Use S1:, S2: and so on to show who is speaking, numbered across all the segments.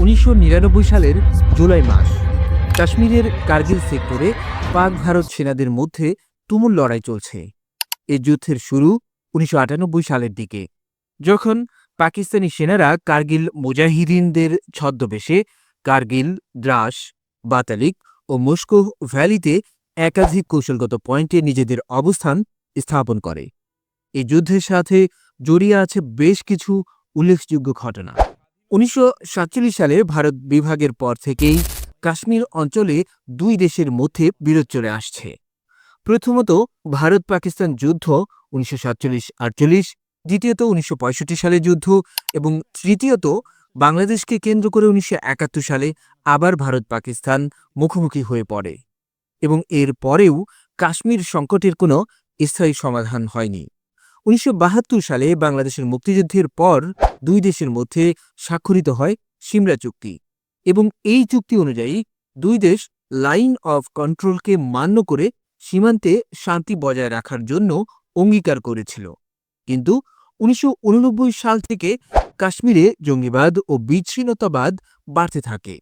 S1: উনিশশো নিরানব্বই সালের জুলাই মাস। কাশ্মীরের কার্গিল সেক্টরে পাক ভারত সেনাদের মধ্যে তুমুল লড়াই চলছে। এই যুদ্ধের শুরু উনিশশো আটানব্বই সালের দিকে। যখন পাকিস্তানি সেনারা কার্গিল মুজাহিদিনদের ছদ্মবেশে কার্গিল, দ্রাস, বাতালিক ও মস্কো ভ্যালিতে একাধিক কৌশলগত পয়েন্টে নিজেদের অবস্থান স্থাপন করে। এই যুদ্ধের সাথে জড়িয়ে আছে বেশ কিছু উল্লেখযোগ্য ঘটনা। উনিশশো সাতচল্লিশ সালে ভারত বিভাগের পর থেকেই কাশ্মীর অঞ্চলে দুই দেশের মধ্যে বিরোধ চলে আসছে। প্রথমত ভারত পাকিস্তান যুদ্ধ উনিশশো সাতচল্লিশ আটচল্লিশ, দ্বিতীয়ত উনিশশো সালে যুদ্ধ এবং তৃতীয়ত বাংলাদেশকে কেন্দ্র করে উনিশশো একাত্তর সালে আবার ভারত পাকিস্তান মুখোমুখি হয়ে পড়ে এবং এর পরেও কাশ্মীর সংকটের কোনো স্থায়ী সমাধান হয়নি। উনিশশো বাহাত্তর সালে বাংলাদেশের মুক্তিযুদ্ধের পর দুই দেশের মধ্যে স্বাক্ষরিত হয় সিমলা চুক্তি এবং এই চুক্তি অনুযায়ী দুই দেশ লাইন অফ কন্ট্রোলকে মান্য করে সীমান্তে শান্তি বজায় রাখার জন্য অঙ্গীকার করেছিল। কিন্তু উনিশশো উননব্বই সাল থেকে কাশ্মীরে জঙ্গিবাদ ও বিচ্ছিন্নতাবাদ বাড়তে থাকে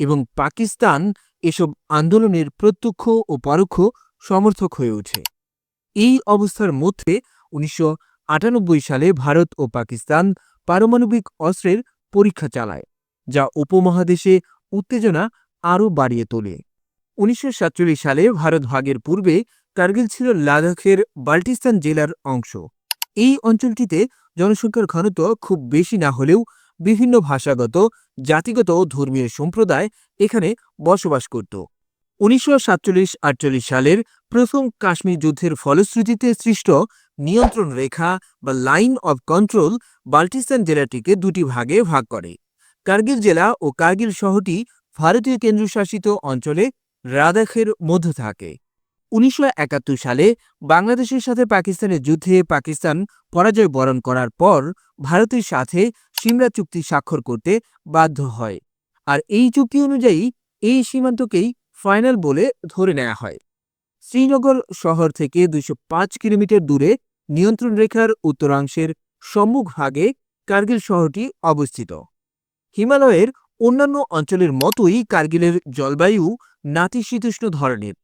S1: এবং পাকিস্তান এসব আন্দোলনের প্রত্যক্ষ ও পরোক্ষ সমর্থক হয়ে ওঠে। এই অবস্থার মধ্যে উনিশশো আটানব্বই সালে ভারত ও পাকিস্তান পারমাণবিক অস্ত্রের পরীক্ষা চালায়, যা উপমহাদেশে উত্তেজনা আরও বাড়িয়ে তোলে। উনিশশো সালে ভারত ভাগের পূর্বে কার্গিল ছিল লাদাখের বাল্টিস্তান জেলার অংশ। এই অঞ্চলটিতে জনসংখ্যার ঘনত্ব খুব বেশি না হলেও বিভিন্ন ভাষাগত, জাতিগত ও ধর্মীয় সম্প্রদায় এখানে বসবাস করত। উনিশশো সাতচল্লিশ আটচল্লিশ সালের প্রথম কাশ্মীর যুদ্ধের ফলশ্রুতিতে সৃষ্ট নিয়ন্ত্রণ রেখা বা লাইন অব কন্ট্রোল বাল্টিস্তান জেলাটিকে দুটি ভাগে ভাগ করে। কার্গিল জেলা ও কার্গিল শহরটি ভারতীয় কেন্দ্রশাসিত অঞ্চলে রাদাখের মধ্যে থাকে। উনিশশো একাত্তর সালে বাংলাদেশের সাথে পাকিস্তানের যুদ্ধে পাকিস্তান পরাজয় বরণ করার পর ভারতের সাথে সিমলা চুক্তি স্বাক্ষর করতে বাধ্য হয়। আর এই চুক্তি অনুযায়ী এই সীমান্তকেই ফাইনাল বলে ধরে নেওয়া হয়। শ্রীনগর শহর থেকে দুইশো কিলোমিটার দূরে নিয়ন্ত্রণ রেখার উত্তরাংশের সম্মুখভাগে কার্গিল শহরটি অবস্থিত। হিমালয়ের অন্যান্য অঞ্চলের মতোই কার্গিলের জলবায়ু নাতিশীতোষ্ণ ধরনের।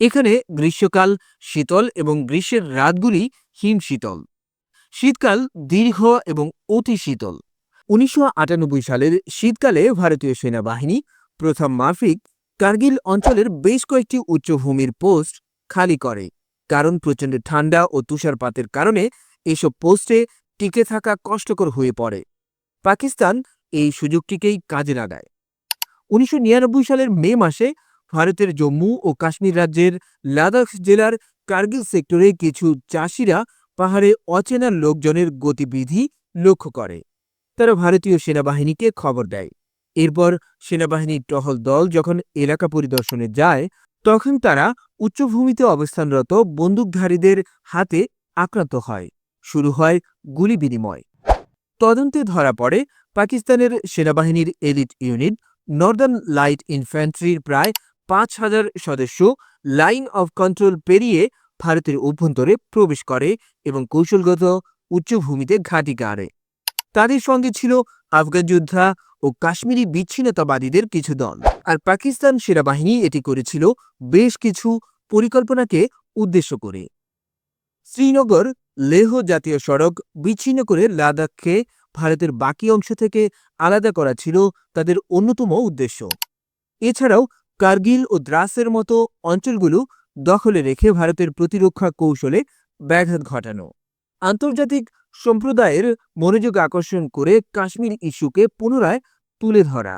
S1: এখানে গ্রীষ্মকাল শীতল এবং গ্রীষ্মের রাতগুলি হিম শীতল শীতকাল দীর্ঘ এবং অতি শীতল। উনিশশো আটানব্বই সালের শীতকালে ভারতীয় সেনাবাহিনী প্রথম মাফিক কার্গিল অঞ্চলের বেশ কয়েকটি উচ্চভূমির পোস্ট খালি করে। কারণ প্রচণ্ড ঠান্ডা ও তুষারপাতের কারণে এসব পোস্টে টিকে থাকা কষ্টকর হয়ে পড়ে। পাকিস্তান এই সুযোগটিকেই কাজে লাগায়। উনিশশো নিরানব্বই সালের মে মাসে ভারতের জম্মু ও কাশ্মীর রাজ্যের লাদাখ জেলার কার্গিল সেক্টরে কিছু চাষিরা পাহাড়ে অচেনা লোকজনের গতিবিধি লক্ষ্য করে। তারা ভারতীয় সেনাবাহিনীকে খবর দেয়। এরপর সেনাবাহিনীর টহল দল যখন এলাকা পরিদর্শনে যায়, তখন তারা উচ্চভূমিতে অবস্থানরত বন্দুকধারীদের হাতে আক্রান্ত হয়। শুরু হয় গুলি বিনিময়। তদন্তে ধরা পড়ে পাকিস্তানের সেনাবাহিনীর এলিট ইউনিট, নর্দার্ন লাইট ইনফ্যান্ট্রির প্রায় পাঁচ হাজার সদস্য লাইন অফ কন্ট্রোল পেরিয়ে ভারতের অভ্যন্তরে প্রবেশ করে এবং কৌশলগত উচ্চভূমিতে ঘাঁটি গাড়ে। তাদের সঙ্গে ছিল আফগান যোদ্ধা ও কাশ্মীরি বিচ্ছিন্নতাবাদীদের কিছু দল। আর পাকিস্তান সেনাবাহিনী এটি করেছিল বেশ কিছু পরিকল্পনাকে উদ্দেশ্য করে। শ্রীনগর লেহ জাতীয় সড়ক বিচ্ছিন্ন করে লাদাখকে ভারতের বাকি অংশ থেকে আলাদা করা ছিল তাদের অন্যতম উদ্দেশ্য। এছাড়াও কার্গিল ও দ্রাসের মতো অঞ্চলগুলো দখলে রেখে ভারতের প্রতিরক্ষা কৌশলে ব্যাঘাত ঘটানো। আন্তর্জাতিক সম্প্রদায়ের মনোযোগ আকর্ষণ করে কাশ্মীর ইস্যুকে পুনরায় তুলে ধরা।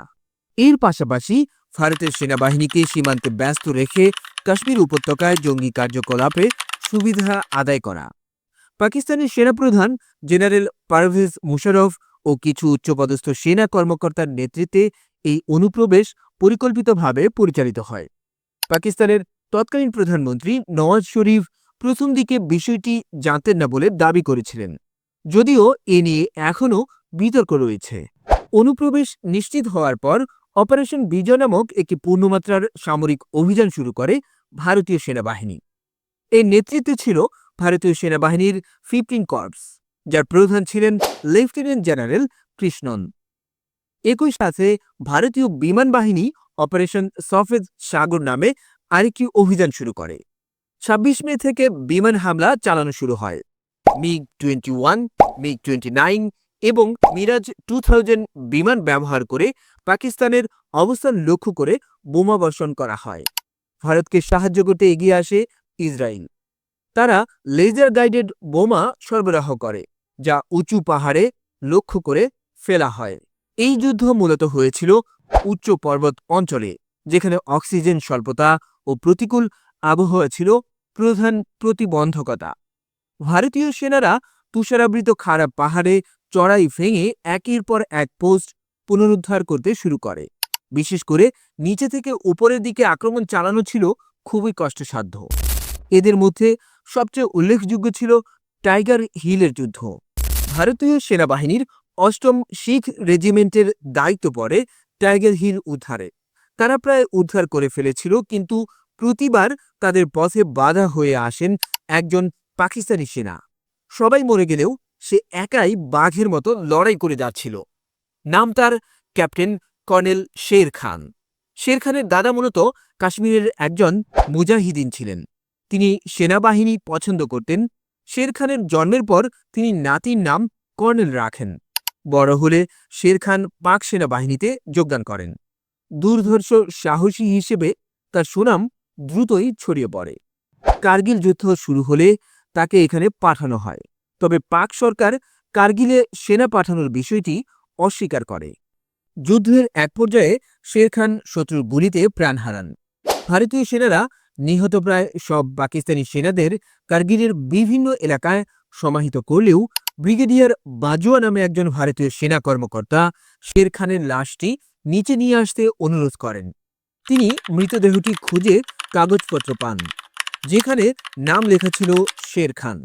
S1: এর পাশাপাশি ভারতের সেনাবাহিনীকে সীমান্তে ব্যস্ত রেখে কাশ্মীর উপত্যকায় জঙ্গি কার্যকলাপে সুবিধা আদায় করা। পাকিস্তানের সেনাপ্রধান জেনারেল পারভেজ মুশারফ ও কিছু উচ্চপদস্থ সেনা কর্মকর্তার নেতৃত্বে এই অনুপ্রবেশ পরিকল্পিতভাবে পরিচালিত হয়। পাকিস্তানের তৎকালীন প্রধানমন্ত্রী নওয়াজ শরীফ প্রথম দিকে বিষয়টি জানতেন না বলে দাবি করেছিলেন। যদিও এ নিয়ে এখনও বিতর্ক রয়েছে। অনুপ্রবেশ নিশ্চিত হওয়ার পর অপারেশন বিজয় নামক একটি পূর্ণমাত্রার সামরিক অভিযান শুরু করে ভারতীয় সেনাবাহিনী। এর নেতৃত্বে ছিল ভারতীয় সেনাবাহিনীর ফিফটিন কর্পস, যার প্রধান ছিলেন লেফটেন্যান্ট জেনারেল কৃষ্ণন। একই সাথে ভারতীয় বিমান বাহিনী অপারেশন সফেদ সাগর নামে আরেকটি অভিযান শুরু করে। ছাব্বিশ মে থেকে বিমান হামলা চালানো শুরু হয়। MiG twenty one, MiG twenty nine এবং মিরাজ টু বিমান ব্যবহার করে পাকিস্তানের অবস্থান লক্ষ্য করে বোমা বর্ষণ করা হয়। ভারতকে সাহায্য করতে এগিয়ে আসে ইসরায়েল। তারা লেজার গাইডেড বোমা সরবরাহ করে, যা উঁচু পাহাড়ে লক্ষ্য করে ফেলা হয়। এই যুদ্ধ মূলত হয়েছিল উচ্চ পর্বত অঞ্চলে, যেখানে অক্সিজেন স্বল্পতা ও প্রতিকূল আবহাওয়া ছিল প্রধান প্রতিবন্ধকতা। ভারতীয় সেনারা তুষারাবৃত খারাপ পাহাড়ে চড়াই ভেঙে একের পর এক পোস্ট পুনরুদ্ধার করতে শুরু করে। বিশেষ করে নিচে থেকে উপরের দিকে আক্রমণ চালানো ছিল খুবই কষ্টসাধ্য। এদের মধ্যে সবচেয়ে উল্লেখযোগ্য ছিল টাইগার হিলের যুদ্ধ। ভারতীয় সেনাবাহিনীর অষ্টম শিখ রেজিমেন্টের দায়িত্ব পড়ে টাইগার হিল উদ্ধারে। তারা প্রায় উদ্ধার করে ফেলেছিল, কিন্তু প্রতিবার তাদের পথে বাধা হয়ে আসেন একজন পাকিস্তানি সেনা। সবাই মরে গেলেও সে একাই বাঘের মতো লড়াই করে যাচ্ছিল। নাম তার ক্যাপ্টেন কর্নেল শের খান। শের খানের দাদা মূলত কাশ্মীরের একজন মুজাহিদিন ছিলেন। তিনি সেনাবাহিনী পছন্দ করতেন। শের খানের জন্মের পর তিনি নাতির নাম কর্নেল রাখেন। বড় হলে শের খান পাক সেনাবাহিনীতে যোগদান করেন। দুর্ধর্ষ সাহসী হিসেবে তার সুনাম দ্রুতই ছড়িয়ে পড়ে। কার্গিল যুদ্ধ শুরু হলে তাকে এখানে পাঠানো হয়। তবে পাক সরকার কার্গিলে সেনা পাঠানোর বিষয়টি অস্বীকার করে। যুদ্ধের এক পর্যায়ে শের খান শত্রুর গুলিতে প্রাণ হারান। ভারতীয় সেনারা নিহত প্রায় সব পাকিস্তানি সেনাদের কার্গিলের বিভিন্ন এলাকায় সমাহিত করলেও ব্রিগেডিয়ার বাজুয়া নামে একজন ভারতীয় সেনা কর্মকর্তা শের খানের লাশটি নিচে নিয়ে আসতে অনুরোধ করেন। তিনি মৃতদেহটি খুঁজে কাগজপত্র পান, যেখানে নাম লেখা ছিল শের খান।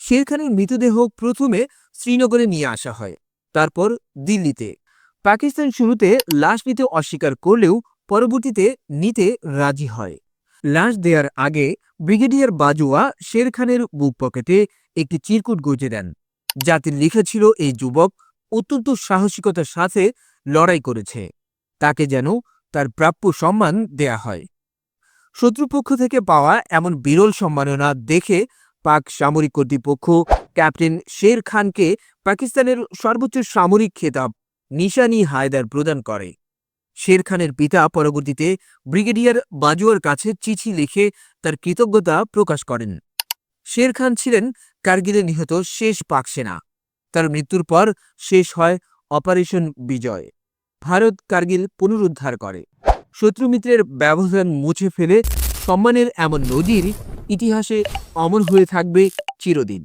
S1: খানের মৃতদেহ প্রথমে শ্রীনগরে নিয়ে আসা হয়, তারপর দিল্লিতে। পাকিস্তান শুরুতে লাশ নিতে অস্বীকার করলেও পরবর্তীতে নিতে রাজি হয়। লাশ দেওয়ার আগে ব্রিগেডিয়ার বাজুয়া শের খানের বুক পকেটে একটি চিরকুট গুঁজে দেন, যাতে লেখা ছিল এই যুবক অত্যন্ত সাহসিকতার সাথে লড়াই করেছে, তাকে যেন তার প্রাপ্য সম্মান দেয়া হয়। শত্রুপক্ষ থেকে পাওয়া এমন বিরল সম্মাননা দেখে পাক সামরিক কর্তৃপক্ষ ক্যাপ্টেন শের খানকে পাকিস্তানের সর্বোচ্চ সামরিক খেতাব নিশানি হায়দার প্রদান করে। শের খানের পিতা পরবর্তীতে ব্রিগেডিয়ার বাজুয়ার কাছে চিঠি লিখে তার কৃতজ্ঞতা প্রকাশ করেন। শের খান ছিলেন কার্গিলে নিহত শেষ পাক সেনা। তার মৃত্যুর পর শেষ হয় অপারেশন বিজয়। ভারত কার্গিল পুনরুদ্ধার করে। শত্রুমিত্রের ব্যবধান মুছে ফেলে সম্মানের এমন নদীর ইতিহাসে অমর হয়ে থাকবে চিরদিন।